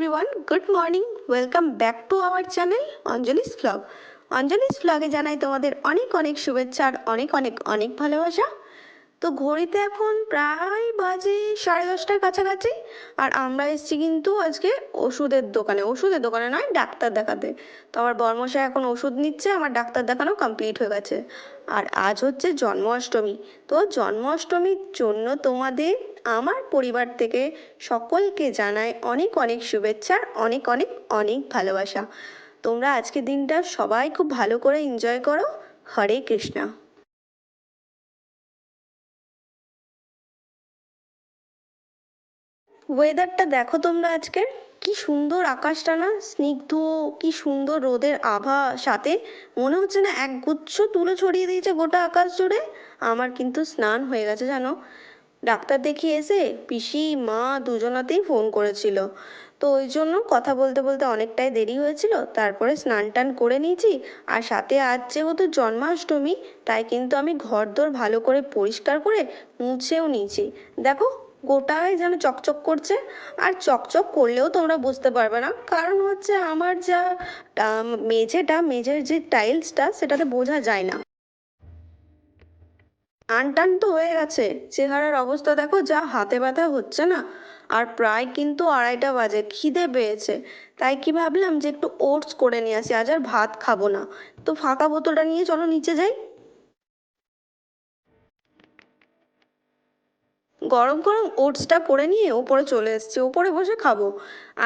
Everyone good morning welcome back to our channel Anjali's vlog Anjali's ভ্লগে জানাই তোমাদের অনেক অনেক শুভেচ্ছা আর অনেক অনেক অনেক ভালোবাসা। তো ঘড়িতে এখন প্রায় বাজে সাড়ে দশটার কাছাকাছি, আর আমরা এসেছি কিন্তু আজকে ওষুধের দোকানে। ওষুধের দোকানে নয়, ডাক্তার দেখাতে। তো আমার বর্মশাই এখন ওষুধ নিচ্ছে, আমার ডাক্তার দেখানো কমপ্লিট হয়ে গেছে। আর আজ হচ্ছে জন্মাষ্টমী। তো জন্মাষ্টমীর জন্য তোমাদের আমার পরিবার থেকে সকলকে জানাই অনেক অনেক শুভেচ্ছা, অনেক অনেক অনেক ভালোবাসা। তোমরা আজকে দিনটা সবাই খুব ভালো করে এনজয় করো। হরে কৃষ্ণা। ওয়েদারটা দেখো তোমরা আজকের কি সুন্দর আকাশটা না, স্নিগ্ধ, কি সুন্দর রোদের আভা, সাথে মনে হচ্ছে না এক গুচ্ছ তুলো ছড়িয়ে দিয়েছে গোটা আকাশ জুড়ে। আমার কিন্তু স্নান হয়ে গেছে, জানো? ডাক্তার দেখিয়ে এসে পিসি, মা দুজনাতেই ফোন করেছিল। তো ওই জন্য কথা বলতে বলতে অনেকটাই দেরি হয়েছিল। তারপরে স্নান টান করে নিয়েছি আর সাথে আজ যেহেতু জন্মাষ্টমী, তাই কিন্তু আমি ঘরদোর ভালো করে পরিষ্কার করে মুছেও নিয়েছি। দেখো গোটায় যেন চকচক করছে। আর চকচক করলেও তোমরা বুঝতে পারবে না। কারণ হচ্ছে আমার যা মেঝেটা, মেঝের যে টাইলসটা সেটাতে বোঝা যায় না। টান তো হয়ে গেছে। চেহারার অবস্থা দেখো, যা হাতে ব্যথা হচ্ছে না। আর প্রায় কিন্তু আড়াইটা বাজে, খিদে পেয়েছে। তাই কি ভাবলাম যে একটু ওটস করে নিয়ে আসি, আজ আর ভাত খাব না। তো ফাঁকা বোতলটা নিয়ে চলো নিচে যাই। গরম গরম ওটসটা করে নিয়ে ওপরে চলে এসেছি, ওপরে বসে খাব।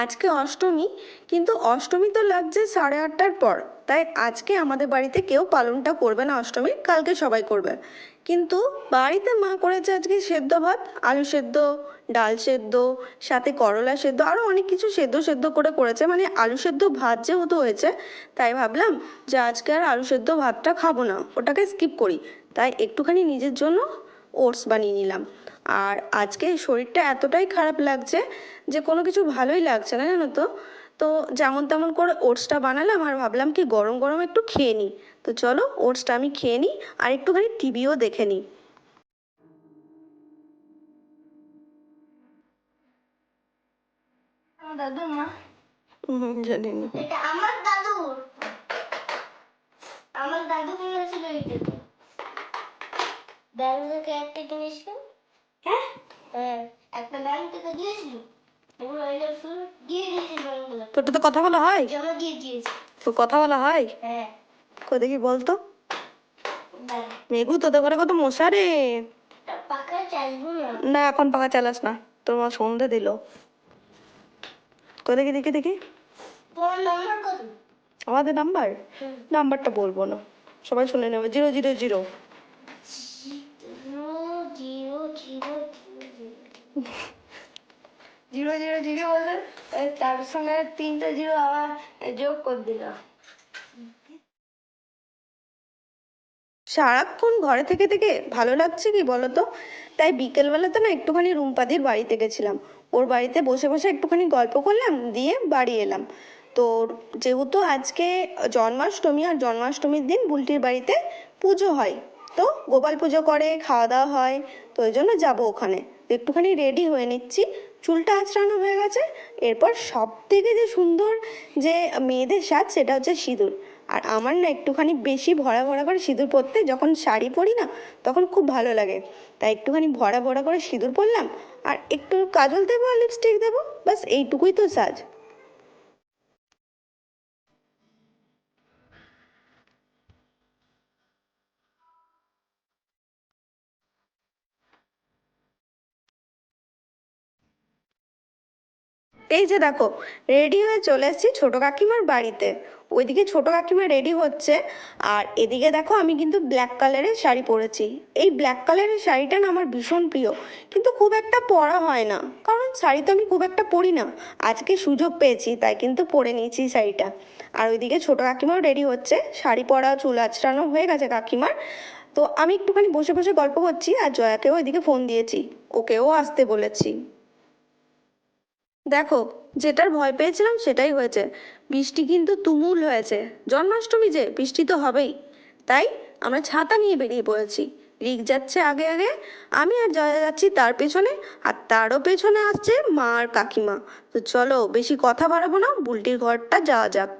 আজকে অষ্টমী, কিন্তু অষ্টমী তো লাগছে সাড়ে আটটার পর। তাই আজকে আমাদের বাড়িতে কেউ পালনটা করবে না অষ্টমী, কালকে সবাই করবে। কিন্তু বাড়িতে মা করেছে আজকে সেদ্ধ ভাত, আলু সেদ্ধ, ডাল সেদ্ধ, সাথে করলা সেদ্ধ আরও অনেক কিছু সেদ্ধ সেদ্ধ করে করেছে। মানে আলু সেদ্ধ ভাত যেহেতু হয়েছে, তাই ভাবলাম যে আজকে আর আলু সেদ্ধ ভাতটা খাব না, ওটাকে স্কিপ করি। তাই একটুখানি নিজের জন্য ওটস বানিয়ে নিলাম। আর আজকে শরীরটা এতটাই খারাপ লাগছে যে কোনো কিছু ভালোই লাগছে না, জানো তো? তো যেমন তেমন করে ওটসটা বানালাম আর ভাবলাম কি গরম গরম একটু খেয়ে নিই। তো চলো ওটসটা আমি খেয়ে নিই আর একটুখানি টিভিও দেখে নিই। আমার দাদুর মা। জানি না। এটা আমার দাদুর। আমার দাদু কিনেছিল এইটা ব্যাংক থেকে একটা হ্যাঁ? হ্যাঁ একটা ব্যাংক থেকে দিয়েছিল। তোরটা তো কথা বলা হয়? তোর কথা বলা হয়? কই দেখি বলতো। মেঘু, তোদের ঘরে কত মশা রে না, এখন পাখা চালাস না। তোর মা সন্ধে দিল। কই দেখি দেখি দেখি। আমাদের নাম্বার? নাম্বারটা বলব না। সবাই শুনে নেবে। Zero. Zero zero zero zero zero. Zero zero zero বলে তার সঙ্গে তিনটা জিরো আবার যোগ করে দিলাম সারাক্ষণ ঘরে থেকে থেকে ভালো লাগছে কি বলো তো তাই বিকেলবেলাতে না একটুখানি রুম্পাদির বাড়িতে গেছিলাম। ওর বাড়িতে বসে বসে একটুখানি গল্প করলাম, দিয়ে বাড়ি এলাম। তো যেহেতু আজকে জন্মাষ্টমী আর জন্মাষ্টমীর দিন বুলটির বাড়িতে পুজো হয়, তো গোপাল পুজো করে, খাওয়া দাওয়া হয়, তো ওই জন্য যাব ওখানে। একটুখানি রেডি হয়ে নিচ্ছি। চুলটা আঁচড়ানো হয়ে গেছে। এরপর সব থেকে যে সুন্দর যে মেয়েদের সাজ, সেটা হচ্ছে সিঁদুর। আর আমার না একটুখানি বেশি ভরা ভরা করে সিঁদুর পরতে, যখন শাড়ি পরি না, তখন খুব ভালো লাগে। তাই একটুখানি ভরা ভরা করে সিঁদুর পরলাম। আর একটু কাজল দেবো আর লিপস্টিক দেবো, ব্যাস এইটুকুই তো সাজ। এই যে দেখো রেডি হয়ে চলে এসেছি ছোটো কাকিমার বাড়িতে। ওইদিকে ছোটো কাকিমা রেডি হচ্ছে, আর এদিকে দেখো আমি কিন্তু ব্ল্যাক কালারের শাড়ি পরেছি। এই ব্ল্যাক কালারের শাড়িটা না আমার ভীষণ প্রিয়, কিন্তু খুব একটা পরা হয় না, কারণ শাড়ি তো আমি খুব একটা পরি না। আজকে সুযোগ পেয়েছি, তাই কিন্তু পরে নিয়েছি শাড়িটা। আর ওইদিকে ছোটো কাকিমাও রেডি হচ্ছে, শাড়ি পরা, চুল আঁচড়ানো হয়ে গেছে কাকিমার। তো আমি একটুখানি বসে বসে গল্প করছি, আর জয়াকেও ওইদিকে ফোন দিয়েছি, ওকেও আসতে বলেছি। দেখো, যেটার ভয় পেয়েছিলাম সেটাই হয়েছে। বৃষ্টি কিন্তু তুমুল হয়েছে। জন্মাষ্টমী যে, বৃষ্টি তো হবেই। তাই আমরা ছাতা নিয়ে বেরিয়ে পড়েছি। রিক যাচ্ছে আগে আগে, আমি আর জয়া যাচ্ছি তার পেছনে, আর তারও পেছনে আসছে মা আর কাকিমা। তো চলো, বেশি কথা বাড়াবো না বুলটির ঘরটা যাওয়া যাক।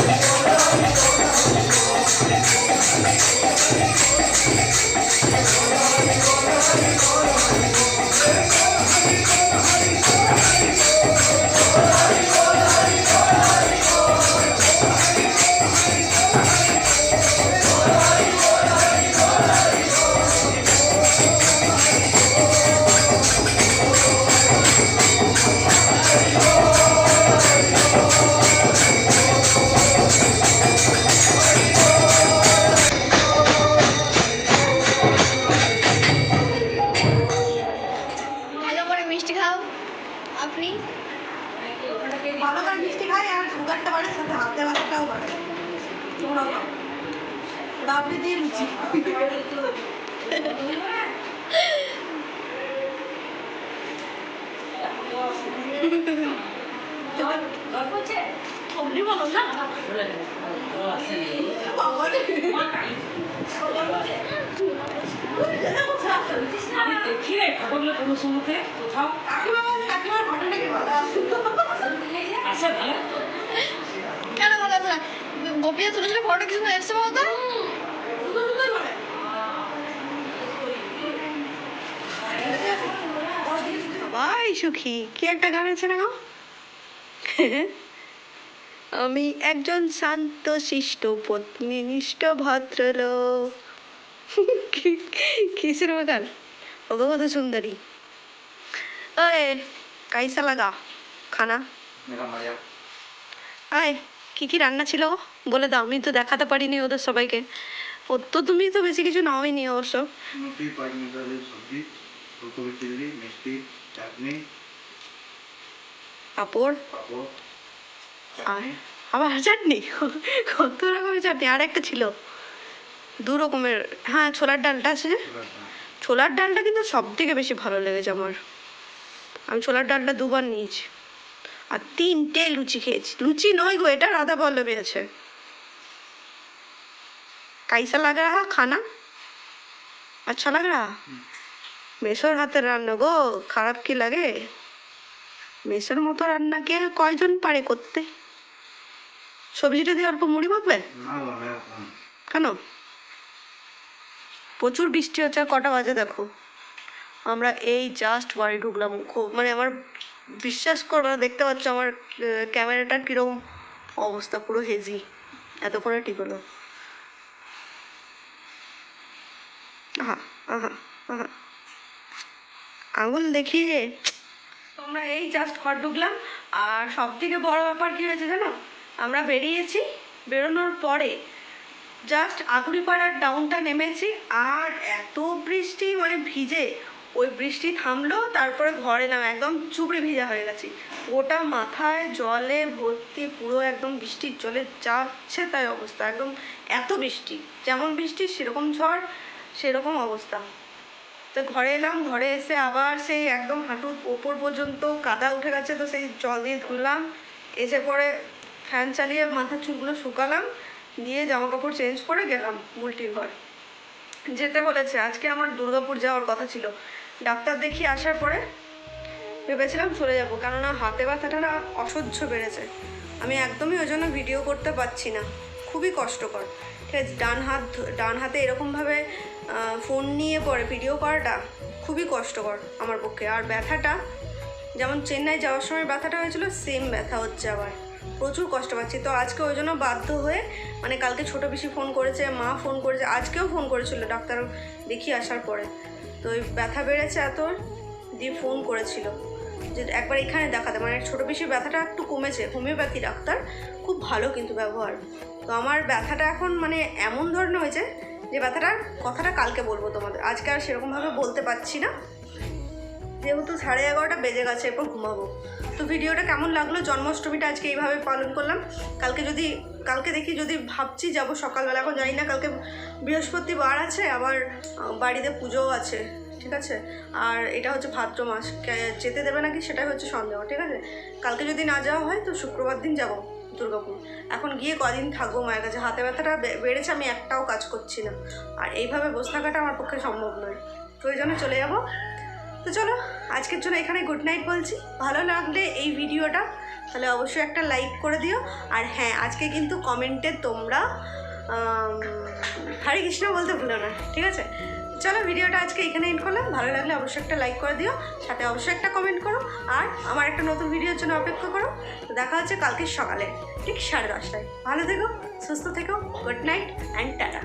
ভালো খাও রাবড়ি দিয়ে লুচি সবজি ভালো। না দেখিয়ে খবরগুলো কোনো সময়তে কোথাও কাকিমার ঘটনা কি ভালো আছে ভালো কেন বলা যায় গোপিয়া তুলেছিল ফটো কিছু এসছে বলতো? সবাই সুখী। কি একটা গান আছে না আমি একজন শান্ত শিষ্ট পত্নীনিষ্ঠ ভদ্রলোক। কি- কিসের গান? ভগবত সুন্দরী। ওয়ে কাইসা লাগা খানা আয়। কি কি রান্না ছিল? বলে দাও আমি তো দেখাতে পারিনি ওদের সবাইকে। ও তো তুমি তো বেশি কিছু নাওই অবশ্য। রুটি পাঁচ ডালের সবজি ফুলকপি চিংড়ি মিষ্টি চাটনি। পাঁপড়? পাঁপড় আর আবার চাটনি? কত রকমের চাটনি? আর একটা ছিল। দু রকমের। হ্যাঁ ছোলার ডালটা আছে। যে ছোলার ডালটা কিন্তু সব থেকে বেশি ভালো লেগেছে আমার। আমি ছোলার ডালটা দুবার নিয়েছি। আর তিনটে লুচি খেয়েছি। লুচি নয় গো এটা রাধা বল্লভে আছে। কাইসা লাগ রাহা খানা? আচ্ছা লাগ রাহা মেসর হাতের রান্না গো খারাপ কি লাগে? মেশোর মতো রান্না কে কয়জন পারে করতে? সবজিটা দিয়ে অল্প মুড়ি মাখবে? হ্যাঁ, হ্যাঁ। কেন? প্রচুর বৃষ্টি হচ্ছে আর কটা বাজে দেখো। আমরা এই জাস্ট বাড়ি ঢুকলাম। খুব মানে আমার বিশ্বাস করবে না, দেখতে পাচ্ছ আমার ক্যামেরাটার কীরকম অবস্থা, পুরো হেজি এতক্ষণে ঠিক হলো। আঙুল দেখিয়ে আমরা এই জাস্ট ঘর ঢুকলাম, আর সব থেকে বড় ব্যাপার কি হয়েছে জানো? আমরা বেরিয়েছি, বেরোনোর পরে জাস্ট আগুড়িপাড়ার ডাউনটা নেমেছি, আর এত বৃষ্টি মানে ভিজে ওই বৃষ্টি থামলো, তারপরে ঘরে নাম একদম চুপড়ে ভিজা হয়ে গেছি। গোটা মাথায় জলে ভর্তি পুরো একদম বৃষ্টির জলে যাচ্ছে তাই অবস্থা, একদম এত বৃষ্টি। যেমন বৃষ্টি, সেরকম ঝড়, সেরকম অবস্থা। তো ঘরে এলাম, ঘরে এসে আবার সেই একদম হাঁটুর ওপর পর্যন্ত কাদা উঠে গেছে তো সেই জল দিয়ে ধুলাম। এসে পরে ফ্যান চালিয়ে মাথার চুলগুলো শুকালাম, দিয়ে জামা কাপড় চেঞ্জ করে গেলাম মুলটির ঘর। যেতে বলেছে, আজকে আমার দুর্গাপুর যাওয়ার কথা ছিল। ডাক্তার দেখিয়ে আসার পরে ভেবেছিলাম চলে যাব, কেননা হাতে ব্যথাটা না অসহ্য বেড়েছে। আমি একদমই ওই জন্য ভিডিও করতে পারছি না। খুবই কষ্টকর। ঠিক আছে, ডান হাত ডান হাতে এরকমভাবে ফোন নিয়ে পরে ভিডিও করাটা খুবই কষ্টকর আমার পক্ষে। আর ব্যথাটা, যেমন চেন্নাই যাওয়ার সময় ব্যথাটা হয়েছিল সেম ব্যথা হচ্ছে আবার। প্রচুর কষ্ট পাচ্ছি। তো আজকে ওই জন্য বাধ্য হয়ে মানে কালকে ছোটো বেশি ফোন করেছে, মা ফোন করেছে, আজকেও ফোন করেছিল ডাক্তার দেখিয়ে আসার পরে। তো ওই ব্যথা বেড়েছে এত দিয়ে ফোন করেছিল। যে একবার এখানে দেখাতে। মানে ছোটো বেশি ব্যথাটা একটু কমেছে। Homeopathy doctor. খুব ভালো কিন্তু ব্যবহার। তো আমার ব্যথাটা এখন মানে এমন ধরনের হয়েছে যে ব্যথাটার কথাটা কালকে বলব তোমাদের। আজকে আর সেরকমভাবে বলতে পারছি না। যেহেতু সাড়ে এগারোটা বেজে গেছে, এরপর ঘুমাবো। তো ভিডিওটা কেমন লাগল? জন্মাষ্টমীটা আজকে এইভাবে পালন করলাম। কালকে যদি কালকে দেখি যদি ভাবছি যাব সকালবেলা, এখন জানি না, কালকে বৃহস্পতিবার আছে, আবার বাড়িতে পুজোও আছে, ঠিক আছে? আর এটা হচ্ছে ভাদ্র মাস যেতে দেবে নাকি সেটাই হচ্ছে সন্দেহ, ঠিক আছে? কালকে যদি না যাওয়া হয় তো শুক্রবার দিন যাব দুর্গাপুর। এখন গিয়ে কদিন থাকব মায়ের কাছে, হাতে ব্যথাটা বেড়েছে, আমি একটাও কাজ করছি না। আর এইভাবে বসে থাকাটা আমার পক্ষে সম্ভব নয়। প্রয়োজনে চলে যাব। তো চলো, আজকের জন্য এখানে গুড নাইট বলছি। ভালো লাগলে এই ভিডিওটা তাহলে অবশ্যই একটা লাইক করে দিও। আর হ্যাঁ আজকে কিন্তু কমেন্টে তোমরা হরে কৃষ্ণ বলতে ভুলো না, ঠিক আছে? চলো ভিডিওটা আজকে এখানে এন্ড করলাম। ভালো লাগলে অবশ্যই একটা লাইক করে দিও, সাথে অবশ্যই একটা কমেন্ট করো। আর আমার একটা নতুন ভিডিওর জন্য অপেক্ষা করো। দেখা হচ্ছে কালকে সকালে, ঠিক সাড়ে দশটায়। ভালো থেকো, সুস্থ থেকো গুড নাইট অ্যান্ড টাটা